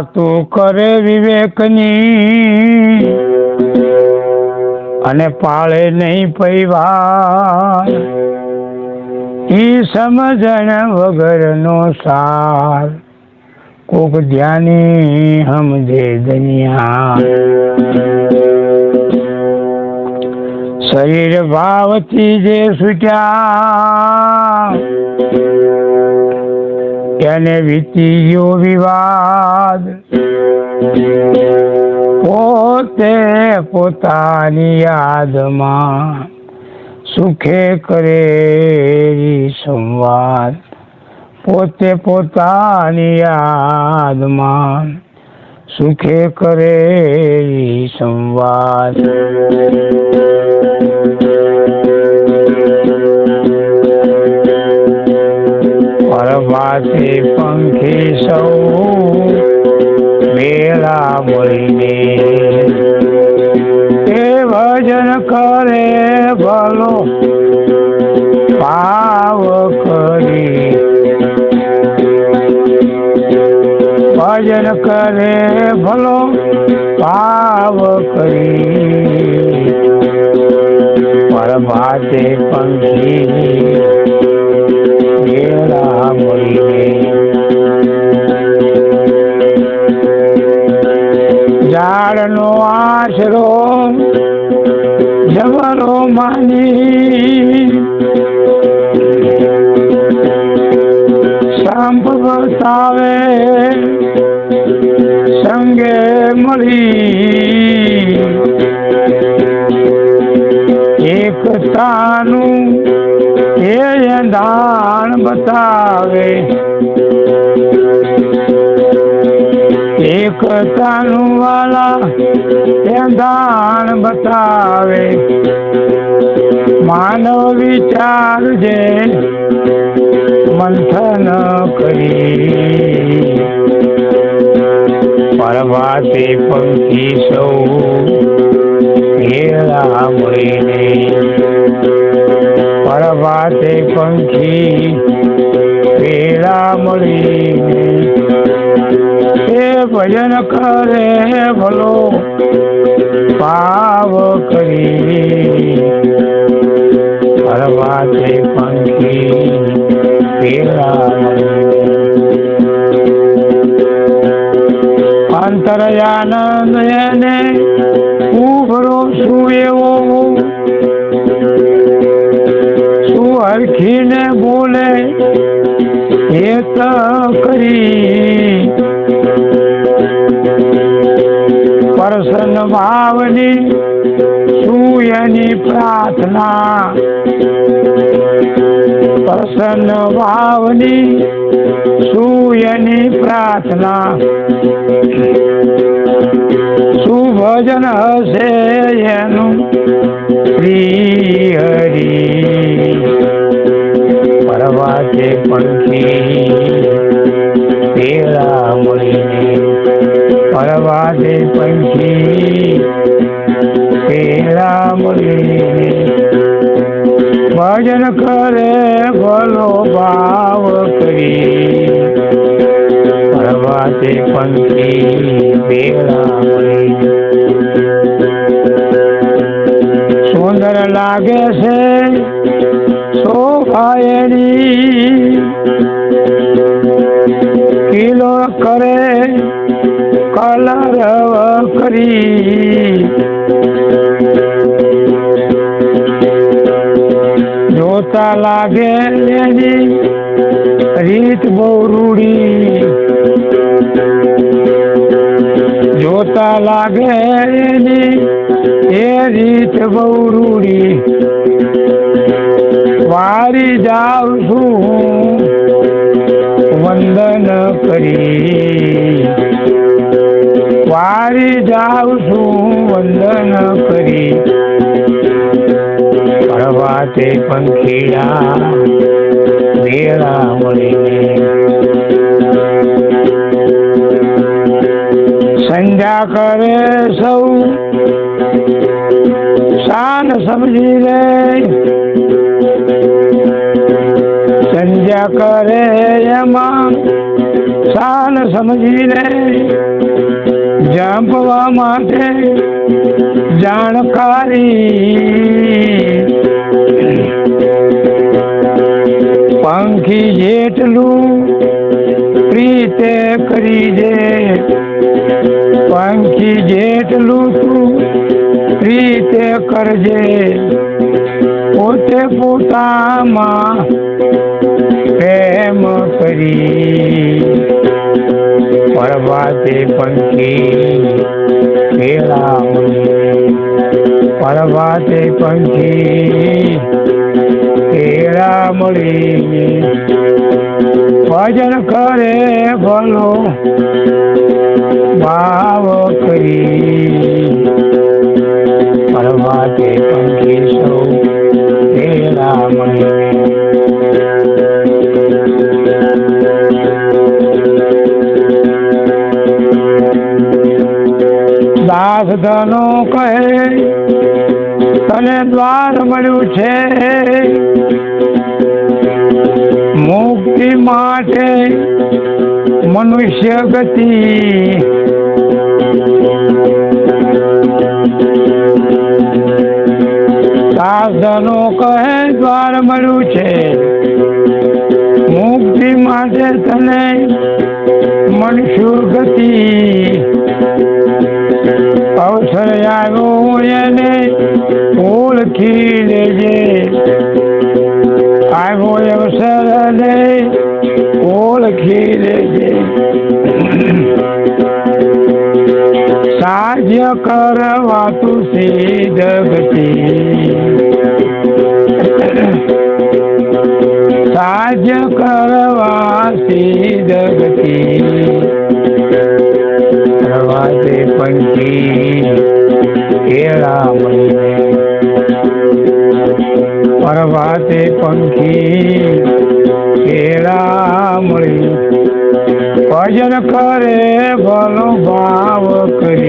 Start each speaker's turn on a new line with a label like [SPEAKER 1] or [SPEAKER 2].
[SPEAKER 1] વાતું કરે વિવેકની અને પાળે નહીં પૈવા ઈ સમજણ વગરનો સાર કોક ધ્યાની સમજે દુનિયા. શરીર ભાવથી જે છૂટ્યા એને વીતી ગયો વિવાદ. પોતે પોતાની યાદમાં સુખે કરે સંવાદ. પોતે પોતાની યાદમાં સુખે કરે સંવાદ. પંખી સૌ મેળા મળીને એ ભજન કરે ભલો. પાવ કરી. ભજન કરે ભલો. પાવ કરી. પરભાતે પંખી આશરો જમરો માની. સાંભ વર્તાવે સંગે મળી. એકતાનું એ દાણ બતાવે. એકતાનું વાલા દાણ બતાવે. માનવ વિચાર જે મંથન કરી. પરવાતે પંખી સૌ ઘેરા મળીને. પરવાતે પંખી ભેળા મળીને. ભજન કરે ભલો. ભાવ કરી. પરવાતે પંખી પેલા અંતરયાનંદ એને ઉભરો શું એવો? શું હરખીને બોલે? એ તો કરી. પ્રસન્ન ભાવની સૂયની પ્રાર્થના. પ્રસન્ન ભાવની સૂયની પ્રાર્થના. સુભજન ભજન હશે એનું શ્રી હરી પરવાતે પંખી પરવાતે પંખી, પેલા મળીને ભજન કરે ભલો ભાવ કરી. પ્રભાતે પંખી, પેલા મળીને સુંદર લાગે છે શોભાયની કિલો કરે કલર કરી જોતા લાગે એની રીત બહુ રૂડી જોતા લાગે એની એ રીત બહુ રૂડી વારી જાઉં છું વંદન કરી. વારી જાઉં છું વંદન કરી. પ્રભાતે પંખીડા વેળા મળીને સંધ્યા કરે સૌ. શાન સમજી લે. સંધ્યા કરે એમાં સમજી સમજીને જંપવા માટે જાણકારી. પંખી જેટલું પ્રીતે કરી દે. પંખી જેટલું તું પ્રીતે કરજે. પોતે પોતામાં પ્રેમ કરી. પરવાતે પંખી પેલા પરવાતે પંખી પેલા મળી ભજન કરે ભલો ભાવ કરી દાસ ધનો કહે, તને દ્વાર મળ્યું છે? મુક્તિ માટે મનુષ્ય ગતિ. સાધનો કહે, દ્વાર મળ્યું છે. મુક્તિ માટે તને મનુષ્ય ગતિ. ઓળખી લેજે આવ્યો અવસર ને ઓળખી લેજે સાધ્ય કરવા તું સિદ્ધ ગતિ. સાધ્ય કરવા સિદ્ધ ગતિ. પ્રવાસે પંખી કેળા મળીને પ્રવાસે પંખી કેળા મળી. ભજન કરે ભલો ભાવ કરી.